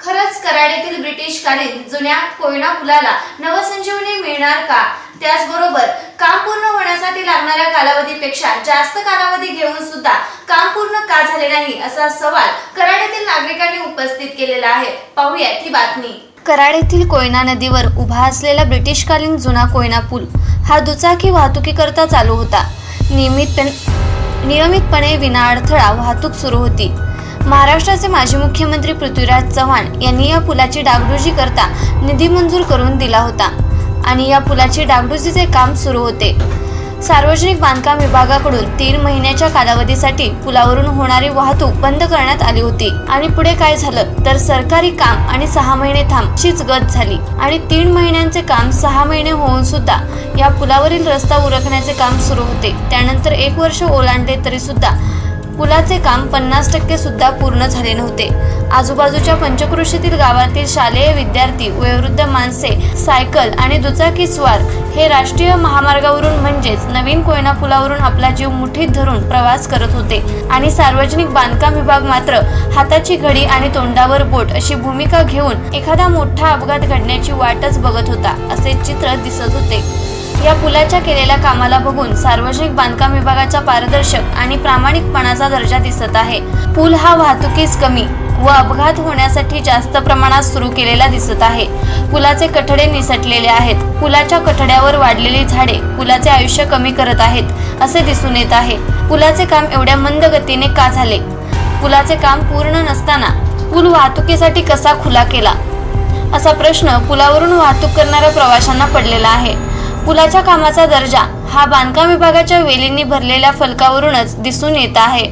खरंच कराडीतील ब्रिटिशकालीन जुन्या कोयना पुलाला नवसंजीवनी मिळणार का? त्याचबरोबर काम पूर्ण होण्यासाठी लागणाऱ्या कालावधीपेक्षा जास्त कालावधी घेऊन सुद्धा काम पूर्ण का झाले नाही असा सवाल कराड्यातील उपस्थित केलेला आहे. पाहूया ही बातमी. कराड येथील कोयना नदीवर उभा असलेला ब्रिटिशकालीन जुना कोयना पूल हा दुचाकी वाहतुकीकरता चालू होता. नियमितपणे नियमितपणे विना अडथळा वाहतूक सुरू होती. महाराष्ट्राचे माजी मुख्यमंत्री पृथ्वीराज चव्हाण यांनी या पुलाची डागडुजी करता निधी मंजूर करून दिला होता आणि या पुलाची डागडुजीचे काम सुरू होते. सार्वजनिक बांधकाम विभागाकडून तीन महिन्याच्या कालावधीसाठी पुलावरून होणारी वाहतूक बंद करण्यात आली होती. आणि पुढे काय झालं? तर सरकारी काम आणि सहा महिने थांब अशीच गत झाली. आणि तीन महिन्यांचे काम सहा महिने होऊन सुद्धा या पुलावरील रस्ता उरकण्याचे काम सुरू होते. त्यानंतर एक वर्ष ओलांडले तरी सुद्धा पुलाचे काम पन्नास टक्के सुद्धा पूर्ण झाले नव्हते. आजूबाजूच्या पंचकृषीतील गावातील शालेय विद्यार्थी वयोवृद्ध माणसे सायकल आणि दुचाकी स्वार हे राष्ट्रीय महामार्गावरून म्हणजेच नवीन कोयना पुलावरून आपला जीव मुठीत धरून प्रवास करत होते. आणि सार्वजनिक बांधकाम विभाग मात्र हाताची घडी आणि तोंडावर बोट अशी भूमिका घेऊन एखादा मोठा अपघात घडण्याची वाटच बघत होता असे चित्र दिसत होते. या पुलाच्या केलेल्या कामाला बघून सार्वजनिक बांधकाम विभागाचा पारदर्शक आणि प्रामाणिकपणाचा दर्जा दिसत आहे. पूल हा वाहतुकीस कमी व अपघात होण्यासाठी जास्त प्रमाणात सुरू केलेला दिसत आहे. पुलाचे कठडे निसटलेले आहेत. पुलाच्या कठड्यावर वाढलेली झाडे पुलाचे आयुष्य कमी करत आहेत असे दिसून येत आहे. पुलाचे काम एवढ्या मंद गतीने का झाले? पुलाचे काम पूर्ण नसताना पूल वाहतुकीसाठी कसा खुला केला? असा प्रश्न पुलावरून वाहतूक करणाऱ्या प्रवाशांना पडलेला आहे. पुलाच्या कामाचा दर्जा हा बांधकाम विभागाच्या वेलींनी भरलेल्या फलकावरूनच दिसून येत आहे.